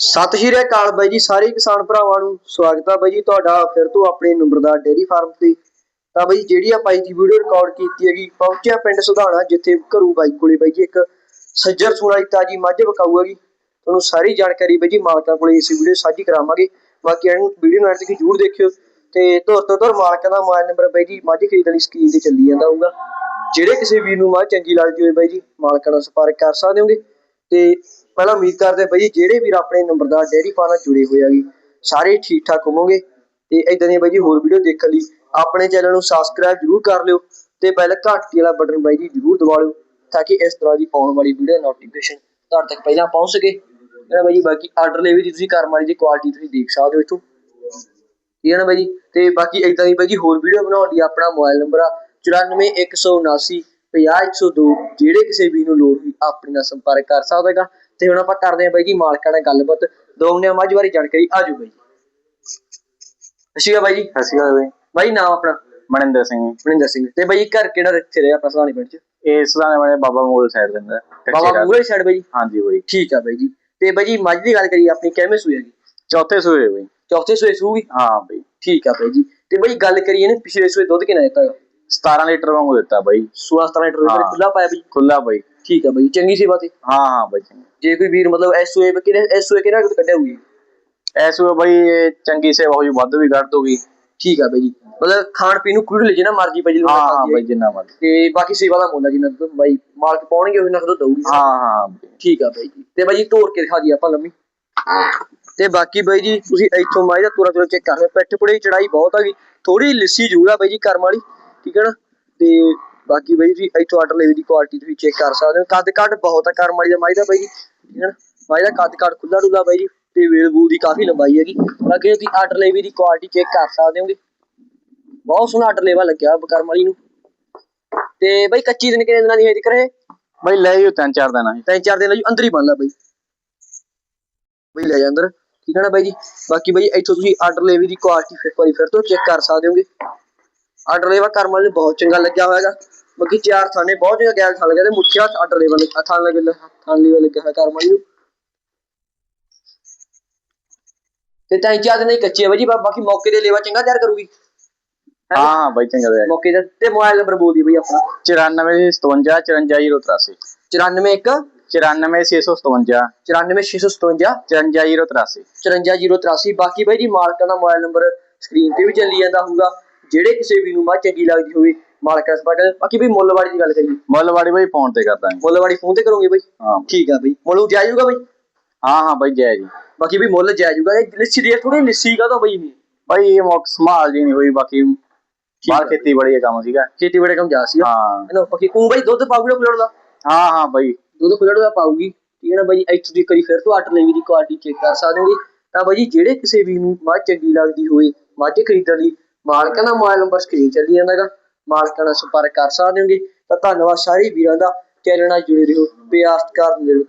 ਸਤਿ ਸ਼੍ਰੀ ਅਕਾਲ ਬਾਈ ਜੀ, ਸਾਰੇ ਕਿਸਾਨ ਭਰਾਵਾਂ ਨੂੰ ਸਵਾਗਤ ਆ ਬਾਈ ਜੀ, ਤੁਹਾਡਾ ਫਿਰ ਤੋਂ ਆਪਣੇ ਨੰਬਰਦਾਰ ਡੇਅਰੀ ਫਾਰਮ ਤੇ। ਤਾਂ ਬਾਈ ਜਿਹੜੀ ਆਪਾਂ ਅੱਜ ਦੀ ਵੀਡੀਓ ਰਿਕਾਰਡ ਕੀਤੀ ਹੈਗੀ, ਪਹੁੰਚਿਆ ਪਿੰਡ ਸੁਧਾਣਾ, ਜਿੱਥੇ ਘਰੂ ਬਾਈ ਕੋਲੇ ਬਾਈ ਜੀ, ਇੱਕ ਸੱਜਰ ਸੁਣਾਈ ਤਾਜੀ ਮੱਝ ਵਿਕਾਊ ਹੈਗੀ। ਤੁਹਾਨੂੰ ਸਾਰੀ ਜਾਣਕਾਰੀ ਬਾਈ ਜੀ ਮਾਲਕਾਂ ਕੋਲੇ ਇਸ ਵੀਡੀਓ ਸਾਂਝੀ ਕਰਾਵਾਂਗੇ। ਬਾਕੀ ਇਹਨੂੰ ਵੀਡੀਓ ਨਾਲ ਤੱਕ ਜਰੂਰ ਦੇਖਿਓ। ਤੇ ਧੁਰ ਤੋਂ ਧੁਰ ਮਾਲਕਾਂ ਦਾ ਮੋਬਾਈਲ ਨੰਬਰ ਬਾਈ ਜੀ, ਮੱਝ ਖਰੀਦਣ ਦੀ ਸਕਰੀਨ ਤੇ ਚੱਲੀ ਜਾਂਦਾ ਹੋਊਗਾ। ਜਿਹੜੇ ਕਿਸੇ ਵੀਰ ਨੂੰ ਮੱਝ ਚੰਗੀ ਲੱਗਦੀ ਹੋਵੇ ਬਾਈ ਜੀ, ਮਾਲਕਾਂ ਨਾਲ ਸੰਪਰਕ ਕਰ ਸਕਦੇ ਹੋਗੇ। ਤੇ ਪਹਿਲਾਂ ਉਮੀਦ ਕਰਦੇ ਹਾਂ ਬਾਈ ਜਿਹੜੇ ਵੀਰ ਆਪਣੇ ਨੰਬਰਦਾਰ ਡੇਅਰੀ ਫਾਰਮ ਨਾਲ ਜੁੜੇ ਹੋਏ ਹੈਗੇ ਸਾਰੇ ਠੀਕ ਠਾਕ ਹੋਵੋਗੇ। ਤੇ ਇਦਾਂ ਦੀਆਂ ਬਾਈ ਜੀ ਹੋਰ ਵੀਡੀਓ ਦੇਖਣ ਲਈ ਆਪਣੇ ਚੈਨਲ ਨੂੰ ਸਬਸਕ੍ਰਾਈਬ ਜਰੂਰ ਕਰ ਲਿਓ ਤੇ ਪਹਿਲਾਂ ਘੰਟੀ ਵਾਲਾ ਬਟਨ ਬਾਈ ਜੀ ਜਰੂਰ ਦਬਾ ਲਿਓ ਤਾਂ ਕਿ ਇਸ ਤਰ੍ਹਾਂ ਦੀ ਆਉਣ ਵਾਲੀ ਵੀਡੀਓ ਦਾ ਨੋਟੀਫਿਕੇਸ਼ਨ ਤੁਹਾਡੇ ਤੱਕ ਪਹਿਲਾਂ ਪਹੁੰਚ ਸਕੇ। ਜਿਹੜਾ ਬਾਈ ਜੀ ਬਾਕੀ ਆਰਡਰ ਲੈ ਵੀ ਤੁਸੀਂ ਕਰਮ ਵਾਲੀ ਦੀ ਕੁਆਲਿਟੀ ਤੁਸੀਂ ਦੇਖ ਸਕਦੇ ਹੋ ਇੱਥੋਂ। ਠੀਕ ਹੈ ਨਾ ਬਾਈ ਜੀ? ਤੇ ਬਾਕੀ ਇਦਾਂ ਦੀ ਬਾਈ ਜੀ ਹੋਰ ਵੀਡੀਓ ਬਣਾਉਣ ਲਈ ਆਪਣਾ ਮੋਬਾਈਲ ਨੰਬਰ ਆ 94179 50102 ਜਿਹੜੇ ਕਿਸੇ ਵੀ ਨੂੰ ਲੋੜ ਹੋਈ ਆਪਣੇ ਨਾਲ ਸੰਪਰਕ ਕਰ ਸਕਦਾ ਹੈਗਾ ਤੇ ਹੁਣ ਆਪਾਂ ਕਰਦੇ ਹਾਂ ਬਾਈ ਜੀ ਮਾਲਕਾਂ ਨਾਲ ਗੱਲਬਾਤ। ਦੋਨੇ ਮੱਝ ਬਾਰੇ ਜਾਣਕਾਰੀ ਆਜੋ ਬਾਈ ਅਸ਼ੀਆ ਬਾਈ ਜੀ। ਸਤਿ ਸ਼੍ਰੀ ਅਕਾਲ ਬਈ। ਬਾਈ ਨਾਮ ਆਪਣਾ? ਮਨਿੰਦਰ ਸਿੰਘ। ਮਨਿੰਦਰ ਸਿੰਘ। ਤੇ ਬਾਈ ਜੀ ਘਰ ਕਿਹੜਾ ਇੱਥੇ ਰਿਹਾ ਆਪਣਾ ਸਦਾਨੀ ਪਿੰਡ ਚ? ਇਹ ਸੁਧਾਨੇ ਵਾਲੇ ਬਾਬਾ ਮੋਲ ਸਾਈਡ ਦਿੰਦਾ ਬਾਬਾ। ਮੂਹਰੇ ਸਾਈਡ ਬਾਈ ਜੀ? ਹਾਂਜੀ ਬਈ। ਠੀਕ ਆ ਬਾਈ ਜੀ। ਤੇ ਬਾਈ ਜੀ ਮੱਝ ਦੀ ਗੱਲ ਕਰੀਏ ਆਪਣੀ ਕਿਵੇਂ ਸੂਈ ਹੈਗੀ? ਚੌਥੇ ਸੂਏ ਬਈ। ਚੌਥੇ ਸੂਏ ਸੂਗੀ? ਹਾਂ ਬਈ। ਠੀਕ ਆ ਬਾਈ ਜੀ। ਤੇ ਬਾਈ ਗੱਲ ਕਰੀਏ ਨਾ ਪਿਛਲੇ ਸੂਏ ਦੁੱਧ ਕਿੰਨਾ ਦਿੱਤਾ 17 ਲੀਟਰ ਵਾਂਗੂ ਦਿੱਤਾ ਬਈ। 16 17 ਲੀਟਰ ਹਾਂ। ਖੁੱਲਾ ਪਾਇਆ ਬਾਈ? ਖੁੱਲਾ ਬਈ। ਠੀਕ ਆ ਬਾਈ ਚੰਗੀ ਸੇਵਾ ਤੇ। ਹਾਂ ਹਾਂ ਬਈ ਚੰਗੀ। ਜੇ ਕੋਈ ਵੀਰ ਮਤਲਬ ਐਸਓਏ ਕਿਹੜੇ ਐਸਓਏ ਕਿਹੜਾ ਕੁਝ ਕੱਢਿਆ ਹੋਈ ਐ ਸੂਏ ਬਈ ਇਹ ਚੰਗੀ ਸੇਵਾ ਹੋ ਜੂ ਵੱਧ ਵੀ ਕੱਢ ਦੂਗੀ ਠੀਕ ਆ ਬਾਈ ਜੀ। ਮਤਲਬ ਖਾਣ ਪੀਣ ਨੂੰ ਕੁਝ ਲੈ ਜੇ ਨਾ ਮਰਜ਼ੀ ਬਾਈ ਹਾਂ ਹਾਂ ਬਈ ਜਿੰਨਾ ਮਰਜ਼ੀ। ਤੇ ਬਾਕੀ ਸੇਵਾ ਦਾ ਮੁੱਲ ਆ ਜਿੰਨਾ ਦੁੱਧ ਬਾਈ ਮਾਲਕ ਪਾਉਣਗੇ ਉਹਨਾਂ ਨੂੰ ਦਊਗੀ। ਹਾਂ ਹਾਂ ਬਈ। ਠੀਕ ਆ ਬਾਈ ਜੀ। ਤੇ ਬਾਈ ਜੀ ਤੋੜ ਕੇ ਦਿਖਾ ਦੀ ਆਪਾਂ ਲੰਮੀ। ਤੇ ਬਾਕੀ ਬਾਈ ਜੀ ਤੁਸੀਂ ਇੱਥੋਂ ਮਾਈ ਦਾ ਤੁਰਾ ਤੁਰਾ ਚੈੱਕ ਕਰ ਲਿਓ। ਪਿੱਠ ਪੁੜੇ ਚੜਾਈ ਬਹੁਤ ਹੈਗੀ ਥੋੜੀ ਲਿੱਸੀ ਜ਼ਰੂਰ ਆ ਬਾਈ ਜੀ ਕਰਮ ਵਾਲੀ। ਠੀਕ ਹੈ ਨਾ? ਤੇ ਬਾਕੀ ਬਾਈ ਜੀ ਇੱਥੋਂ ਆਰਡਰ ਲੈਵੀ ਦੀ ਕੁਆਲਿਟੀ ਤੁਸੀਂ ਚੈੱਕ ਕਰ ਸਕਦੇ ਹੋ। ਕੱਦ ਕੱਦ ਬਹੁਤ ਆ ਕਰਮ ਵਾਲੀ ਦਾ ਮਾਈ ਦਾ ਬਾਈ ਜੀ ਠੀਕ ਹੈ ਨਾ? ਮਾਈ ਦਾ ਕੱਦ ਕੱਦ ਖੁੱਲਾ ਡੁੱਲਾ ਬਾਈ ਜੀ ਤੇ ਵੇਲ ਬੂਲ ਦੀ ਕਾਫੀ ਲੰਬਾਈ ਹੈਗੀ। ਬਾਕੀ ਤੁਸੀਂ ਆਰਡਰ ਲੈਵੀ ਦੀ ਕੁਆਲਿਟੀ ਚੈੱਕ ਕਰ ਸਕਦੇ ਹੋਗੇ। ਬਹੁਤ ਸੋਹਣਾ ਆਰਡਰ ਲੈਵਾ ਲੱਗਿਆ ਕਰਮ ਵਾਲੀ ਨੂੰ। ਤੇ ਬਾਈ ਕੱਚੀ ਦਿਨ ਕਿੰਨੇ ਦਿਨਾਂ ਦੀ ਹੈ ਜੀ ਕਰੇ ਬਈ ਲੈ ਜਾਓ ਤਿੰਨ ਚਾਰ ਦਿਨ ਅਸੀਂ ਤਿੰਨ ਚਾਰ ਦਿਨ ਲਈ ਅੰਦਰ ਹੀ ਬੰਨ ਲਾ ਬਾਈ। ਬਈ ਲੈ ਜਾ ਅੰਦਰ ਠੀਕ ਹੈ ਨਾ ਬਾਈ ਜੀ? ਬਾਕੀ ਬਾਈ ਇੱਥੋਂ ਤੁਸੀਂ ਆਰਡਰ ਲੈਵੀ ਦੀ ਕੁਆਲਿਟੀ ਫਿਰ ਵਾਰੀ ਫਿਰ ਤੋਂ ਚੈੱਕ ਕਰ ਸਕਦੇ ਹੋਗੇ। ਆਰਡਰ ਲੈਵਾ ਕਰਮ ਵਾਲੇ ਨੂੰ ਬਹੁਤ ਚੰਗਾ ਲੱਗਿਆ ਹੋਇਆਗਾ। ਬਾਕੀ ਚਾਰ ਥਾਣੇ ਬਹੁਤ ਚੰਗਾ ਗੈਲ ਥਾਂ ਲੱਗਿਆ ਤੇ ਮੁੱਠਿਆ ਆਰਡਰ ਲੈਵਾ ਲੱਗਿਆ ਥਾਂ ਲੱਗੇ ਥਾਂ ਲੈਵਾ ਲੱਗਿਆ ਹੋਇਆ ਕਰਮ ਵਾਲੀ ਨੂੰ। ਤੇ ਤਿੰਨ ਚਾਰ ਦਿਨ ਹੀ ਕੱਚੀ ਹੈ ਬਾਈ ਜੀ ਬਾ- ਬਾਕੀ ਮੌਕੇ ਦੇ ਲੈਵਾ ਚੰਗਾ ਤਿਆਰ ਕਰੂਗੀ। ਹਾਂ? ਹਾਂ ਬਈ ਚੰਗਾ ਦੇ ਮੌਕੇ ਦਾ ਤੇ ਮੋਬਾਈਲ ਨੰਬਰ ਬੋਲ ਦੀ ਬਾਈ ਆਪਣਾ। 94 57 54083 941 94657 94657 54083 54083 ਬਾਕੀ ਬਾਈ ਜੀ ਮਾਲਕਾਂ ਦਾ ਮੋਬਾਈਲ ਨੰਬਰ ਸਕਰੀਨ ਤੇ ਵੀ ਚੱਲੀ ਜਾਂਦਾ ਹੋਊਗਾ। ਜਿਹੜੇ ਕਿਸੇ ਵੀ ਨੂੰ ਮੱਝ ਚੰਗੀ ਲੱਗਦੀ ਹੋਵੇ ਮਾਲਕਾਂ ਦਾ ਸੰਪਰਕ ਬਾਕੀ ਬਈ ਮੁੱਲਵਾੜੀ ਦੀ ਗੱਲ ਕਰੀਏ। ਮੁੱਲਵਾੜੀ ਬਈ ਫੋਨ ਤੇ ਕਰਦਾਂਗੇ ਮੁੱਲਵਾੜੀ ਫੋਨ ਤੇ ਕਰੋਗੇ ਬਾਈ? ਹਾਂ। ਠੀਕ ਆ ਬਾਈ। ਮੁੱਲ ਜਾਇਜ਼ ਹੋਊਗਾ ਬਾਈ? ਹਾਂ ਹਾਂ ਬਈ ਜੈ ਜੀ। ਬਾਕੀ ਵੀ ਮੁੱਲ ਜਾਇਜ਼ ਹੋਊਗਾ ਇਹ ਲਿੱਸੀ ਦੀ ਥੋੜੀ ਲਿੱਸੀ ਕਾ ਤਾਂ ਬਾਈ ਨਹੀਂ ਬਈ ਇਹ ਮੌਕ ਸੰਭਾਲ ਜੀ ਨਹੀਂ ਹੋਈ ਬਾਕੀ ਬਾਹਰ ਖੇਤੀ ਬੜੀ ਦਾ ਕੰਮ ਸੀਗਾ। ਖੇਤੀ ਬੜੇ ਕੰਮ ਜਾ ਸੀ ਹਾਂ। ਇਹਨੂੰ ਬਾਕੀ ਉਹ ਬਾਈ ਦੁੱਧ ਪਾਉਗੀ ਨਾ ਖੁੱਲੜ ਦਾ? ਹਾਂ ਹਾਂ ਬਈ। ਦੁੱਧ ਖੁੱਲੜ ਦਾ ਪਾਉਗੀ ਠੀਕ ਹੈ ਨਾ ਬਾਈ? ਇੱਥੋਂ ਦੀ ਕਰੀ ਫਿਰ ਤੋਂ ਆਟਰ ਲੈਵੀ ਦੀ ਕੁਆਲਿਟੀ ਚੈੱਕ ਕਰ ਸਕਦੇ ਹੋਗੇ। ਤਾਂ ਬਾਈ ਜਿਹੜੇ ਕਿਸੇ ਵੀ ਨੂੰ ਮੱਝ ਚੰਗੀ ਲੱਗਦੀ ਹੋਵੇ ਮੱਝ ਖਰੀਦਣ ਲਈ ਮਾਲਕਾਂ ਦਾ ਮੋਬਾਈਲ ਨੰਬਰ ਸਕਰੀਨ ਚੱਲੀ ਜਾਂਦਾਗਾ। ਮਾਲਕਾਂ ਨਾਲ ਸੰਪਰਕ ਕਰ ਸਕਦੇ ਹੋਗੇ। ਤਾਂ ਧੰਨਵਾਦ ਸਾਰੇ ਵੀਰਾਂ ਦਾ। ਚੈਨਲ ਨਾਲ ਜੁੜੇ ਰਹੋ। ਪਿਆਸਤ ਕਰ ਮਿਲੋ